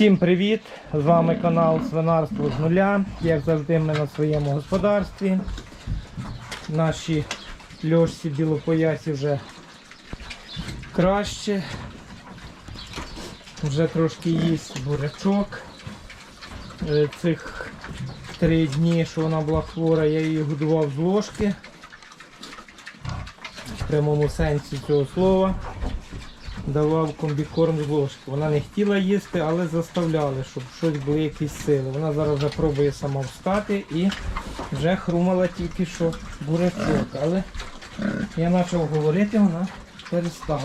Всім привіт! З вами канал Свинарство з нуля. Як завжди, ми на своєму господарстві. Наші льошці білопоясі вже краще. Вже трошки їсть бурячок. Е, Цих три дні, що вона була хвора, я її годував з ложки. В прямому сенсі цього слова давав комбікорм з ложки. Вона не хотіла їсти, але заставляли, щоб щось були якісь сили. Вона зараз вже пробує сама встати і вже хрумала тільки що бурячок. Але я почав говорити, вона перестала.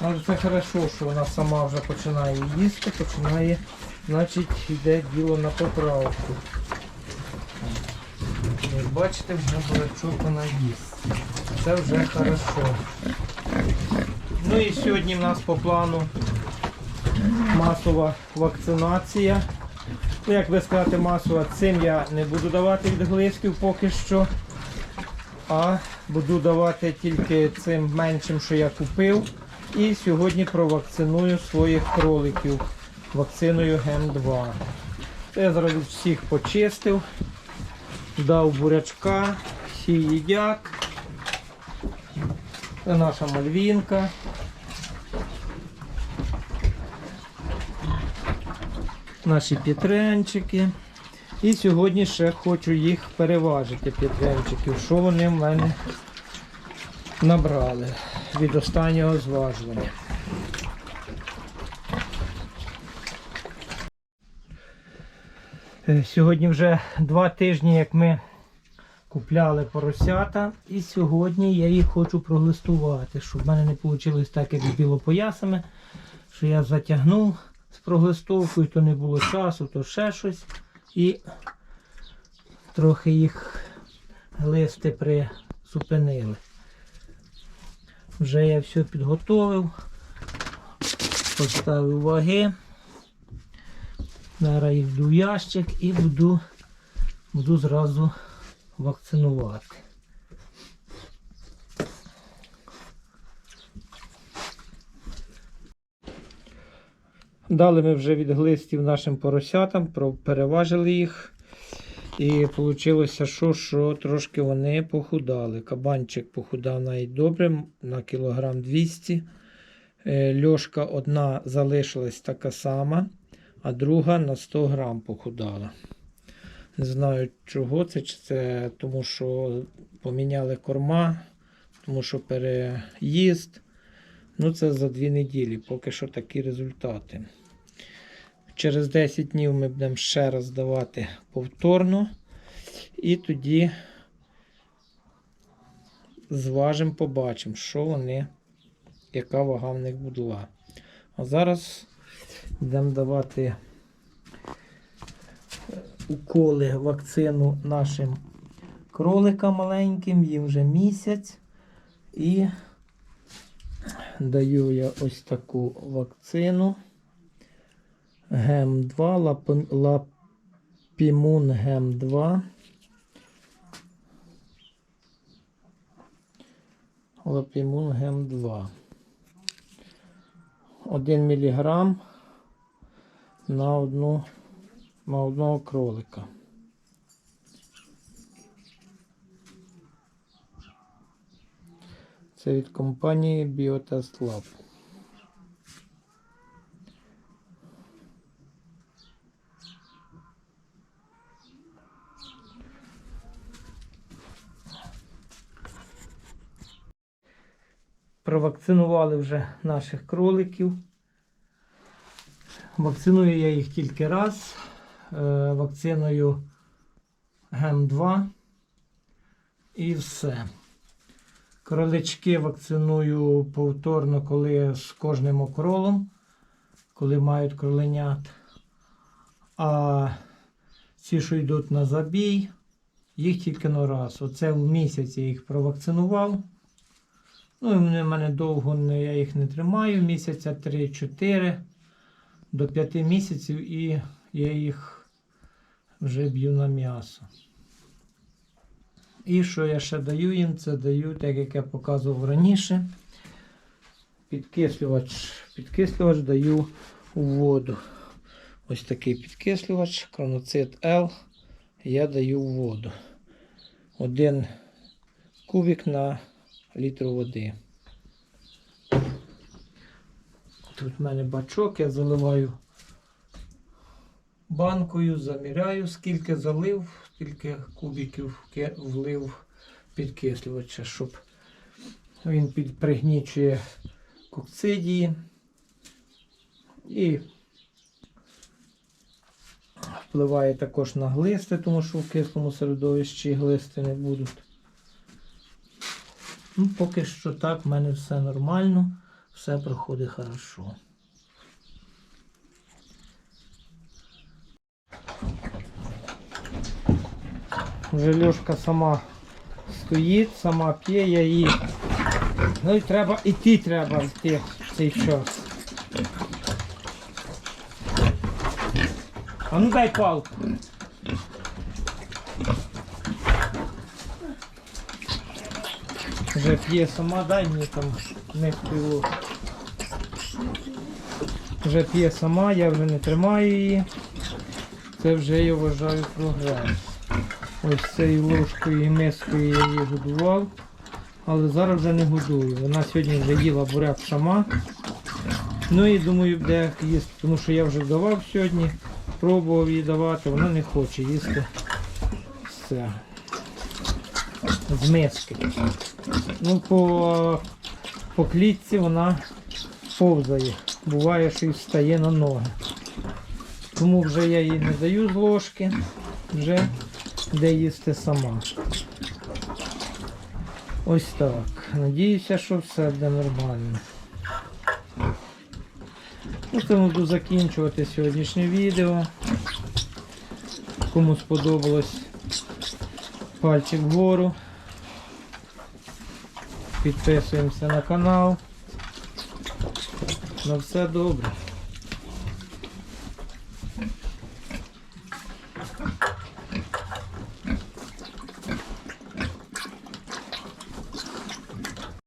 Але це хорошо, що вона сама вже починає їсти, починає, значить йде діло на поправку. Як бачите, вже бурячок вона їсть. Це вже хорошо. Ну і сьогодні в нас по плану масова вакцинація. Ну, як би сказати, масова, цим я не буду давати від відглисків поки що. А буду давати тільки цим меншим, що я купив. І сьогодні провакциную своїх кроликів вакциною ГЕМ-2. Це я зараз від всіх почистив, дав бурячка, всі їдять. Наша мальвінка. Наші петренчики. І сьогодні ще хочу їх переважити, петренчиків, що вони в мене набрали від останнього зважування. Е, Сьогодні вже два тижні, як ми купляли поросята, і сьогодні я їх хочу проглистувати, щоб в мене не вийшло так, як з білопоясами, що я затягнув з проглистовкою, то не було часу, то ще щось. І трохи їх глисти призупинили. Вже я все підготовив, поставив ваги. Зараз їх в ящик і буду, буду зразу вакцинувати. Дали ми вже від глистів нашим поросятам, переважили їх. І вийшло, що, що трошки вони похудали. Кабанчик похудав навіть добре, на кілограм 200. Е, Льошка одна залишилась така сама, а друга на 100 грам похудала. Не знаю чого це, чи це тому, що поміняли корма, тому що переїзд. Ну, це за дві неділі, поки що такі результати. Через 10 днів ми будемо ще раз давати повторно. І тоді зважимо, побачимо, що вони, яка вага в них була. А зараз будемо давати уколи, вакцину нашим кроликам маленьким, їм вже місяць. І даю я ось таку вакцину. ГЕМ-2, лапімун ГЕМ-2. Лапімун ГЕМ-2. 1 мг на одну на одного кролика. Це від компанії Biotest Lab. Провакцинували вже наших кроликів. Вакциную я їх тільки раз. Е, Вакциною ГЕМ-2 і все. Кролички вакциную повторно, коли з кожним окролом, коли мають кроленят. А ці, що йдуть на забій, їх тільки на раз. Оце в місяць я їх провакцинував. Ну, і вони в мене довго я їх не тримаю, місяця 3-4 до 5 місяців, і я їх вже б'ю на м'ясо. І що я ще даю їм, це даю, так як я показував раніше, підкислювач Підкислювач даю у воду. Ось такий підкислювач, кроноцит L. Я даю в воду. Один кубик на літр води. Тут в мене бачок, я заливаю банкою, заміряю, скільки залив, скільки кубиків влив підкислювача, щоб він пригнічує кокцидії і впливає також на глисти, тому що в кислому середовищі глисти не будуть. Ну, поки що так, в мене все нормально, все проходить хорошо. Вже Льошка сама стоїть, сама п'є, я її. Ну і треба іти треба йти в цей час. А ну дай палку. Вже п'є сама, дай мені там не пиво. Вже п'є сама, я вже не тримаю її. Це вже я вважаю прогрес. Ось цією ложкою і мискою я її годував, але зараз вже не годую. Вона сьогодні вже їла буряк сама. Ну і думаю, буде їсти, тому що я вже давав сьогодні, пробував їй давати, вона не хоче їсти все. З миски. Ну, по, по клітці вона повзає. Буває, що і встає на ноги. Тому вже я їй не даю з ложки, вже де їсти сама. Ось так. Надіюся, що все буде нормально. Цьому буду закінчувати сьогоднішнє відео. Кому сподобалось пальчик вгору. Підписуємося на канал. На все добре.